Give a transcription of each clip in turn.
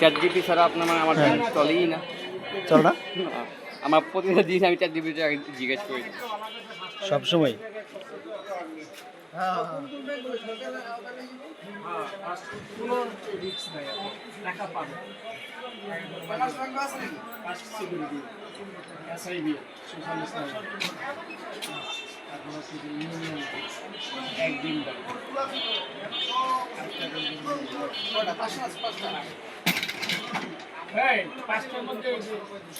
চার জিবি ছাড়া আপনার মানে আমার হ্যাঁ। চলেই না। চল না আমার প্রতিটা জিনিস আমি চার জিবি জিজ্ঞেস করি। সবসময় হ্যাঁ পাঁচটার মধ্যে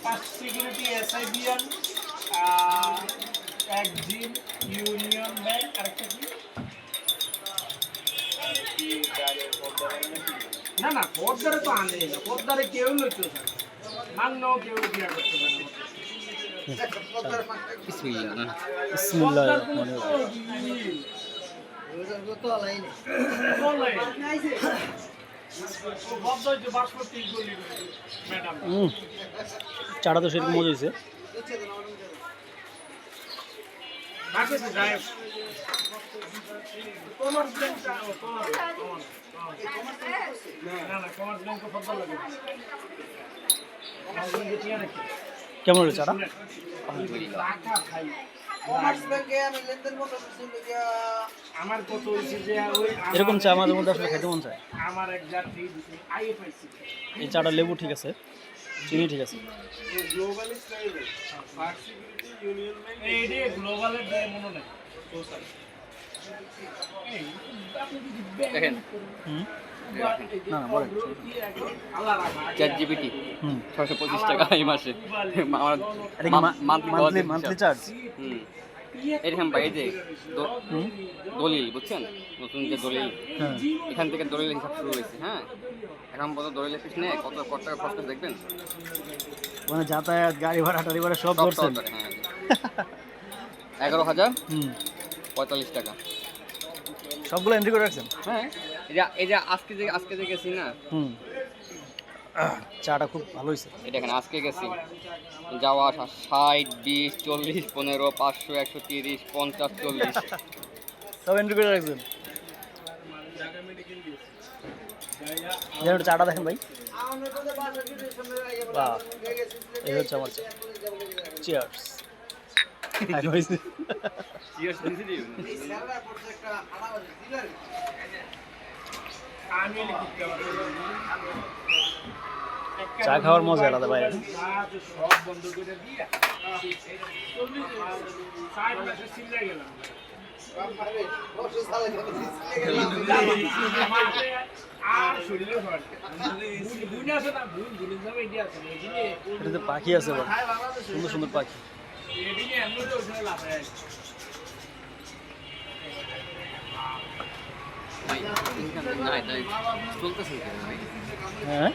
পাঁচ সিকিউরিটি এসআইবিএন এক জিম ইউনিয়ন ব্যাংক আরেকটা কি? না না পদ্মারে তো আনে না। পদ্মারে কেউ লইতে মান্য কেউ বিয়া করতে পারে না। চাটা তো সেরকম মজা হয়েছে কেমন হলো চাটা? আমার কত হয়েছে যে ওই এরকম চা আমাদের মধ্যে আসলে খেতে মন চায়। আমার এক যাত্রী এই চাটা লেবু ঠিক আছে চিনি ঠিক আছে। এই রে গ্লোবালের দিয়ে মনে নাই। দেখেন। না না বলেন। ছশো পঁচিশ টাকা এই মাসে। মান্থলি। চার্জ হুম। এরকম ভাই এই যে দ- দলিল বুঝছেন? নতুন যে দলিল। হ্যাঁ। এখান থেকে দলিল হিসাব শুরু হয়েছে হ্যাঁ? এখন পর্যন্ত দলিলের পিছনে কত কত টাকা খরচ দেখবেন? মানে যাতায়াত গাড়ি ভাড়া টাড়ি ভাড়া সব ধরছেন। হ্যাঁ। এগারো হাজার পঁয়তাল্লিশ টাকা। সবগুলো এন্ট্রি করে রাখছেন? হ্যাঁ। এই যে আজকে যে আজকে যে গেছি না চাটা খুব ভালো হয়েছে। এটা এখানে আজকে গেছি। যাওয়া আসা ষাট বিশ চল্লিশ পনেরো পাঁচশো একশো তিরিশ পঞ্চাশ চল্লিশ। সব এন্ট্রি করে রাখছেন চাটা দেখেন ভাই। বাহ এই হচ্ছে আমার চা। চিয়ার্স আমি চা খাওয়ার মজা আলাদা বাইরে পাখি আছে সুন্দর সুন্দর পাখি। হ্যাঁ?